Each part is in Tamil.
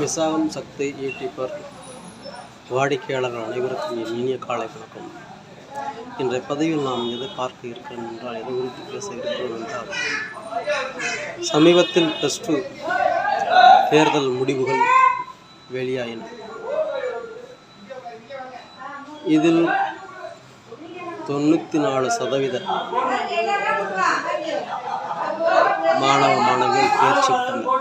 விசாகம் சக்தி யூடியூபர் வாடிக்கையாளர்கள் அனைவருக்கும் என் இனிய காலை வணக்கம். இன்றைய பதிவில் நாம் எதை பார்க்க இருக்கிறோம் என்றால் எது குறித்து பேச இருக்கிறோம் என்றால் சமீபத்தில் ப்ளஸ் டூ தேர்தல் முடிவுகள் வெளியாயின. இதில் தொண்ணூற்றி நாலு சதவீத மாணவ மாணவிகள் தேர்ச்சி பெற்றனர்.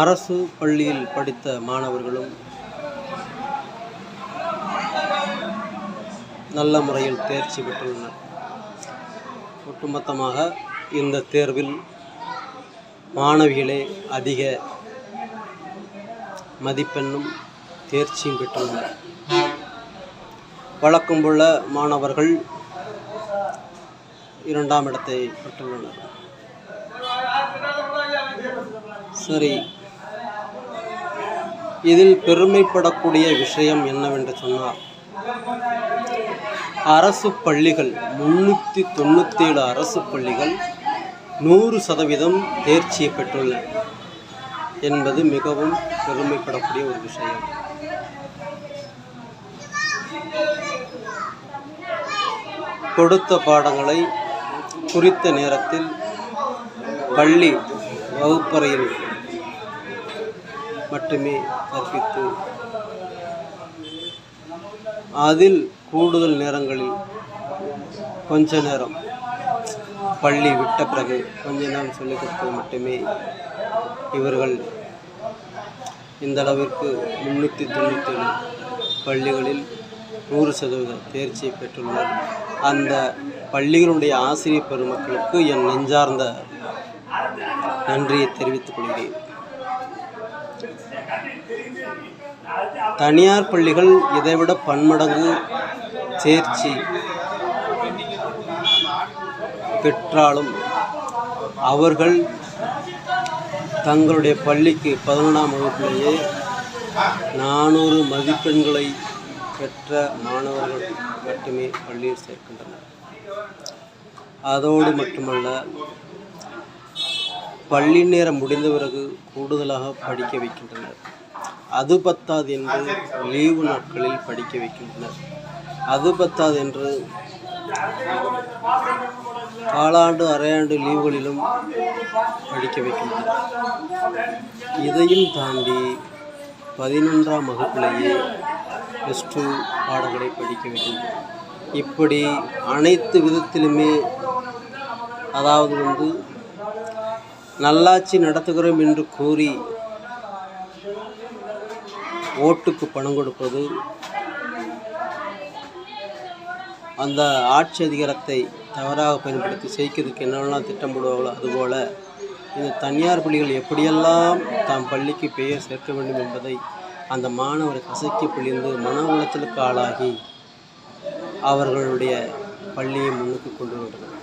அரசு பள்ளியில் படித்த மாணவர்களும் நல்ல முறையில் தேர்ச்சி பெற்றுள்ளனர். ஒட்டுமொத்தமாக இந்த தேர்வில் மாணவிகளே அதிக மதிப்பெண்ணும் தேர்ச்சியும் பெற்றுள்ளனர். வழக்கம் போல மாணவர்கள் இரண்டாம் இடத்தை பெற்றுள்ளனர். சரி இதில் பெருமைப்படக்கூடிய விஷயம் என்னவென்று சொன்னால் அரசு பள்ளிகள் முன்னூற்றி தொண்ணூற்றேழு அரசு பள்ளிகள் நூறு சதவீதம் தேர்ச்சியை பெற்றுள்ளன என்பது மிகவும் பெருமைப்படக்கூடிய ஒரு விஷயம். கொடுத்த பாடங்களை குறித்த நேரத்தில் பள்ளி வகுப்பறையில் மட்டுமே கற்பித்து அதில் கூடுதல் நேரங்களில் கொஞ்ச நேரம் பள்ளி விட்ட பிறகு கொஞ்ச நேரம் சொல்லிக் கொடுத்தது மட்டுமே இவர்கள் இந்த அளவிற்கு முன்னூற்றி தொண்ணூற்றேழு பள்ளிகளில் நூறு சதவீத தேர்ச்சியை பெற்றுள்ளனர். அந்த பள்ளிகளுடைய ஆசிரியர் பெருமக்களுக்கு என் நெஞ்சார்ந்த நன்றியை தெரிவித்துக் கொள்கிறேன். தனியார் பள்ளிகள் இதைவிட பன்மடங்கு தேர்ச்சி பெற்றாலும் அவர்கள் தங்களுடைய பள்ளிக்கு பதினொன்றாம் வகுப்பிலேயே நானூறு மதிப்பெண்களை பெற்ற மாணவர்கள் மட்டுமே பள்ளியில் சேர்க்கின்றனர். அதோடு மட்டுமல்ல பள்ளி நேரம் முடிந்த பிறகு கூடுதலாக படிக்க வைக்கின்றனர். அது பத்தாது என்று லீவு நாட்களில் படிக்க வைக்கின்றனர். அது பத்தாது என்று காலாண்டு அரையாண்டு லீவுகளிலும் படிக்க வைக்கின்றனர். இதையும் தாண்டி பதினொன்றாம் வகுப்பிலேயே ப்ளஸ் டூ பாடங்களை படிக்க வைக்கின்றனர். இப்படி அனைத்து விதத்திலுமே அதாவது வந்து நல்லாட்சி நடத்துகிறோம் என்று கூறி ஓட்டுக்கு பணம் கொடுப்பது அந்த ஆட்சி அதிகாரத்தை தவறாக பயன்படுத்தி செய்கிறதுக்கு என்னெல்லாம் திட்டம் போடுவாங்களோ அதுபோல் இந்த தனியார் பள்ளிகள் எப்படியெல்லாம் தாம் பள்ளிக்கு பெயர் சேர்க்க வேண்டும் என்பதை அந்த மாணவரை கசக்கி பிழிந்து மன உளைச்சலுக்கு ஆளாகி அவர்களுடைய பள்ளியை முன்னுக்கு கொண்டு வந்தனர்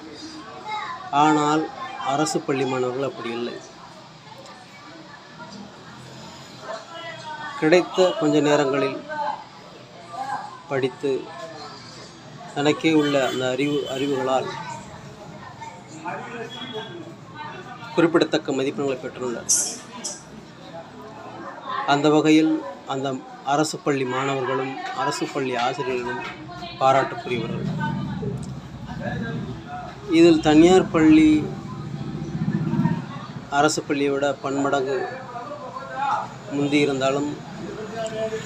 ஆனால் அரசு பள்ளி மாணவர்கள் அப்படி இல்லை. கிடைத்த கொஞ்ச நேரங்களில் படித்து தனக்கே உள்ள அந்த அறிவு அறிவுகளால் குறிப்பிடத்தக்க மதிப்பெண்களை பெற்றுள்ளார் அந்த வகையில் அந்த அரசு பள்ளி மாணவர்களும் அரசு பள்ளி ஆசிரியர்களும் பாராட்டுக்குரியவர்கள். இதில் தனியார் பள்ளி அரசு பள்ளியை விட பன்மடங்கு முந்தி இருந்தாலும்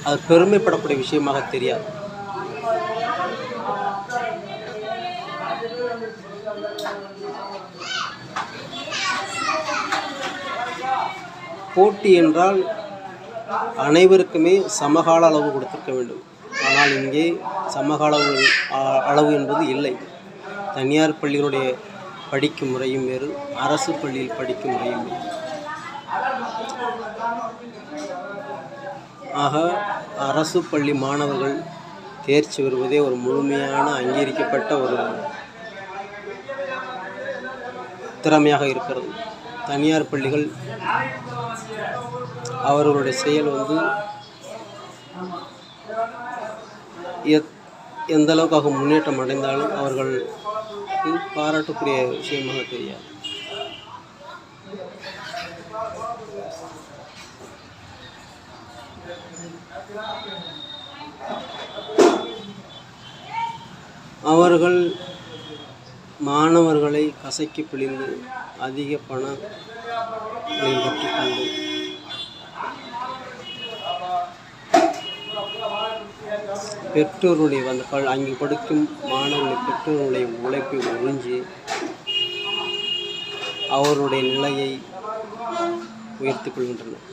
அது பெருமைப்படக்கூடிய விஷயமாக தெரியாது. போட்டி என்றால் அனைவருக்குமே சமகால அளவு கொடுத்திருக்க வேண்டும். ஆனால் இங்கே சமகால அளவு அ- அளவு என்பது இல்லை. தனியார் பள்ளிகளுடைய படிக்கும் முறையும் வேறு அரசு பள்ளியில் படிக்கும் முறையும் வேறு. ஆக அரசு பள்ளி மாணவர்கள் தேர்ச்சி பெறுவதே ஒரு முழுமையான அங்கீகரிக்கப்பட்ட ஒரு திறமையாக இருக்கிறது. தனியார் பள்ளிகள் அவர்களுடைய செயல் வந்து எத் எந்த அளவுக்காக முன்னேற்றம் அடைந்தாலும் அவர்கள் பாராட்டக்கூடிய விஷயமாக தெரியாது. அவர்கள் மாணவர்களை கசக்கி பிழிந்து அதிக பணம் பெற்றுக்கொண்டு பெற்றோருடைய அந்த கல் அங்கே படிக்கும் மாணவர்களை பெற்றோருடைய உழைப்பை ஒழிஞ்சு அவருடைய நிலையை உயர்த்திக் கொள்கின்றனர்.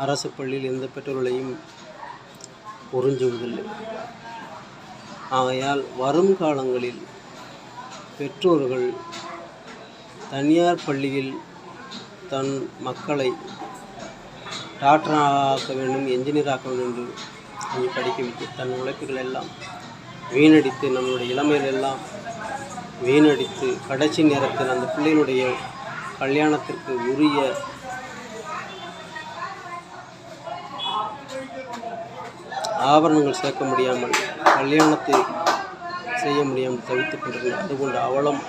அரசு பள்ளியில் எந்த பெற்றோர்களையும் உறிஞ்சுவதில்லை ஆகையால் வரும் காலங்களில் பெற்றோர்கள் தனியார் பள்ளியில் தன் மக்களை டாக்டராக ஆக்க வேண்டும் என்ஜினியர் ஆக்க வேண்டும் என்று அங்கே படிக்க வைத்து தன் உழைப்புகள் எல்லாம் வீணடித்து நம்மளுடைய இளமையிலெல்லாம் வீணடித்து கடைசி நேரத்தில் அந்த பிள்ளையினுடைய கல்யாணத்திற்கு உரிய ஆபரணங்கள் சேர்க்க முடியாமல் கல்யாணத்தை செய்ய முடியாமல் தவித்துக் கொண்டிருந்தேன் அதுபோன்ற அவலம்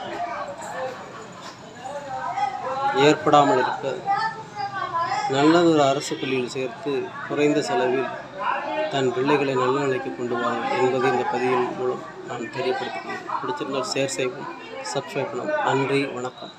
ஏற்படாமல் இருக்க நல்லதொரு அரசு பள்ளியில் சேர்த்து குறைந்த செலவில் தன் பிள்ளைகளை நல்ல நிலைக்கு கொண்டு வாருங்கள் என்பதை இந்த பதிவின் மூலம் நான் தெரியப்படுத்துகிறேன். பிடிச்சிருந்தால் ஷேர் செய்வோம் சப்ஸ்கிரைப் பண்ணுவோம். நன்றி வணக்கம்.